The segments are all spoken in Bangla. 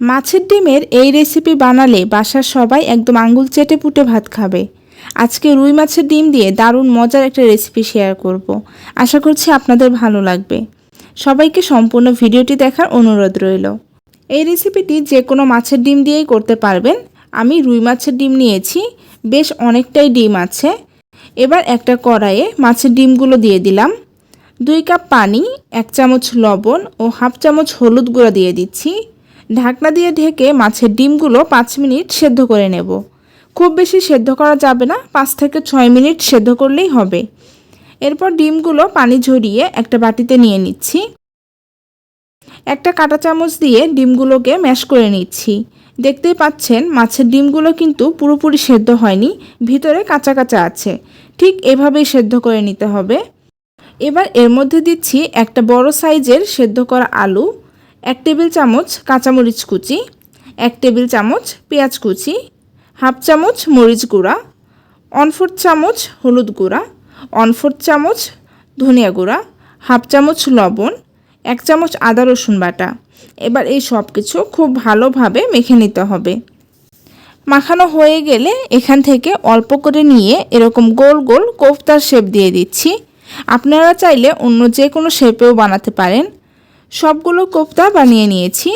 মাছের ডিমের এই রেসিপি বানালে বাসার সবাই একদম আঙ্গুল চেটে পুটে ভাত খাবে। আজকে রুই মাছের ডিম দিয়ে দারুণ মজার একটা রেসিপি শেয়ার করব। আশা করছি আপনাদের ভালো লাগবে। সবাইকে সম্পূর্ণ ভিডিওটি দেখার অনুরোধ রইল। এই রেসিপিটি যে কোনো মাছের ডিম দিয়েই করতে পারবেন। আমি রুই মাছের ডিম নিয়েছি, বেশ অনেকটাই ডিম আছে। এবার একটা কড়াইয়ে মাছের ডিমগুলো দিয়ে দিলাম। দুই কাপ পানি, এক চামচ লবণ ও হাফ চামচ হলুদ গুঁড়া দিয়ে দিচ্ছি। ঢাকনা দিয়ে ঢেকে মাছের ডিমগুলো পাঁচ মিনিট সেদ্ধ করে নেব। খুব বেশি সেদ্ধ করা যাবে না, পাঁচ থেকে ছয় মিনিট সেদ্ধ করলেই হবে। এরপর ডিমগুলো পানি ঝরিয়ে একটা বাটিতে নিয়ে নিচ্ছি। একটা কাঁটা চামচ দিয়ে ডিমগুলোকে ম্যাশ করে নিচ্ছি। দেখতেই পাচ্ছেন, মাছের ডিমগুলো কিন্তু পুরোপুরি সেদ্ধ হয়নি, ভিতরে কাঁচা কাঁচা আছে। ঠিক এভাবেই সেদ্ধ করে নিতে হবে। এবার এর মধ্যে দিচ্ছি একটা বড় সাইজের সেদ্ধ করা আলু। এক টেবিল চামচ কাঁচামরিচ কুচি, এক টেবিল চামচ পেঁয়াজ কুচি, হাফ চামচ মরিচ গুঁড়া অনফোর্থ চামচ হলুদ গুঁড়া অনফোর্থ চামচ ধনিয়া গুঁড়া, হাফ চামচ লবণ, এক চামচ আদা রসুন বাটা। এবার এই সব কিছু খুব ভালোভাবে মেখে নিতে হবে। মাখানো হয়ে গেলে এখান থেকে অল্প করে নিয়ে এরকম গোল গোল কোফতার শেপ দিয়ে দিচ্ছি। আপনারা চাইলে অন্য যে কোনো শেপেও বানাতে পারেন। সবগুলো কোফতা বানিয়ে নিয়েছি।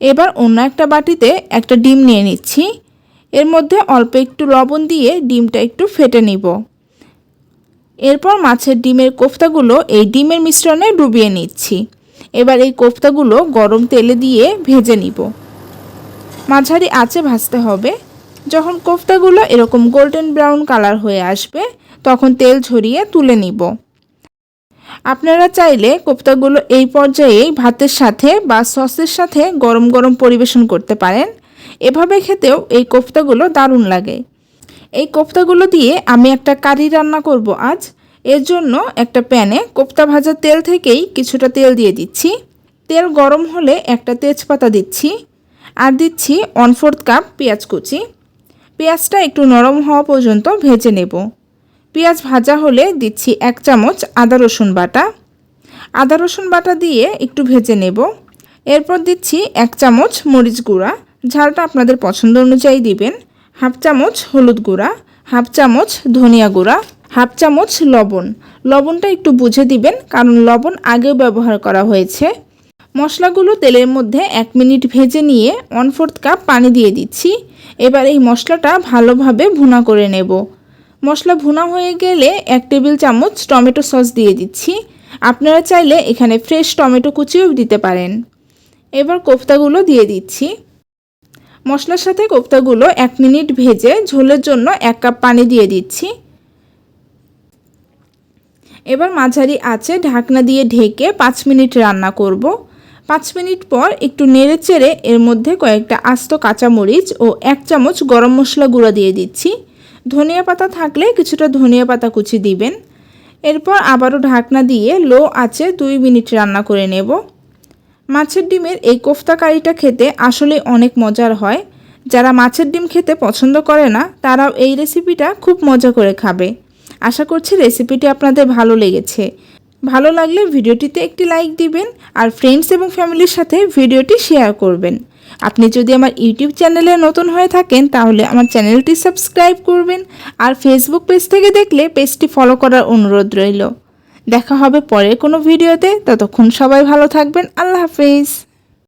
এবার অন্য একটা বাটিতে একটা ডিম নিয়ে নিচ্ছি। এর মধ্যে অল্প একটু লবণ দিয়ে ডিমটা একটু ফেটে নিব। এরপর মাছের ডিমের কোফতাগুলো এই ডিমের মিশ্রণে ডুবিয়ে নিচ্ছি। এবার এই কোফতাগুলো গরম তেলে দিয়ে ভেজে নিব। মাঝারি আঁচে ভাজতে হবে। যখন কোফতাগুলো এরকম গোল্ডেন ব্রাউন কালার হয়ে আসবে, তখন তেল ঝরিয়ে তুলে নিব। আপনারা চাইলে কোফতাগুলো এই পর্যায়েই ভাতের সাথে বা সসের সাথে গরম গরম পরিবেশন করতে পারেন। এভাবে খেতেও এই কোফতাগুলো দারুণ লাগে। এই কোফতাগুলো দিয়ে আমি একটা কারি রান্না করব আজ। এর জন্য একটা প্যানে কোফতা ভাজার তেল থেকেই কিছুটা তেল দিয়ে দিচ্ছি। তেল গরম হলে একটা তেজপাতা দিচ্ছি আর দিচ্ছি ওয়ান ফোর্থ কাপ পেঁয়াজ কুচি। পেঁয়াজটা একটু নরম হওয়া পর্যন্ত ভেজে নেব। পেঁয়াজ ভাজা হলে দিচ্ছি এক চামচ আদা রসুন বাটা। আদা রসুন বাটা দিয়ে একটু ভেজে নেব। এরপর দিচ্ছি এক চামচ মরিচ গুঁড়া। ঝালটা আপনাদের পছন্দ অনুযায়ী দিবেন। হাফ চামচ হলুদ গুঁড়া, হাফ চামচ ধনিয়া গুঁড়া, হাফ চামচ লবণ। লবণটা একটু বুঝে দিবেন, কারণ লবণ আগেও ব্যবহার করা হয়েছে। মশলাগুলো তেলের মধ্যে এক মিনিট ভেজে নিয়ে ওয়ান ফোর্থ কাপ পানি দিয়ে দিচ্ছি। এবার এই মশলাটা ভালোভাবে ভুনা করে নেব। মশলা ভুনা হয়ে গেলে এক টেবিল চামচ টমেটো সস দিয়ে দিচ্ছি। আপনারা চাইলে এখানে ফ্রেশ টমেটো কুচিও দিতে পারেন। এবার কোফতাগুলো দিয়ে দিচ্ছি। মশলার সাথে কোফতাগুলো এক মিনিট ভেজে ঝোলের জন্য এক কাপ পানি দিয়ে দিচ্ছি। এবার মাঝারি আছে ঢাকনা দিয়ে ঢেকে পাঁচ মিনিট রান্না করব। পাঁচ মিনিট পর একটু নেড়ে চেড়ে এর মধ্যে কয়েকটা আস্ত কাঁচামরিচ ও এক চামচ গরম মশলা গুঁড়ো দিয়ে দিচ্ছি। ধনিয়া পাতা থাকলে কিছুটা ধনিয়া পাতা কুচি দিবেন। এরপর আবারও ঢাকনা দিয়ে লো আছে দুই মিনিট রান্না করে নেব। মাছের ডিমের এই কোফতা কারিটা খেতে আসলে অনেক মজার হয়। যারা মাছের ডিম খেতে পছন্দ করে না, তারাও এই রেসিপিটা খুব মজা করে খাবে। আশা করছি রেসিপিটি আপনাদের ভালো লেগেছে। ভালো লাগলে ভিডিওটিতে একটি লাইক দিবেন আর ফ্রেন্ডস এবং ফ্যামিলির সাথে ভিডিওটি শেয়ার করবেন। আপনি যদি আমার ইউটিউব চ্যানেলে নতুন হয়ে থাকেন, তাহলে আমার চ্যানেলটি সাবস্ক্রাইব করবেন আর ফেসবুক পেজ থেকে দেখলে পেজটি ফলো করার অনুরোধ রইল। দেখা হবে পরের কোনো ভিডিওতে। ততক্ষণ সবাই ভালো থাকবেন। আল্লাহ হাফিজ।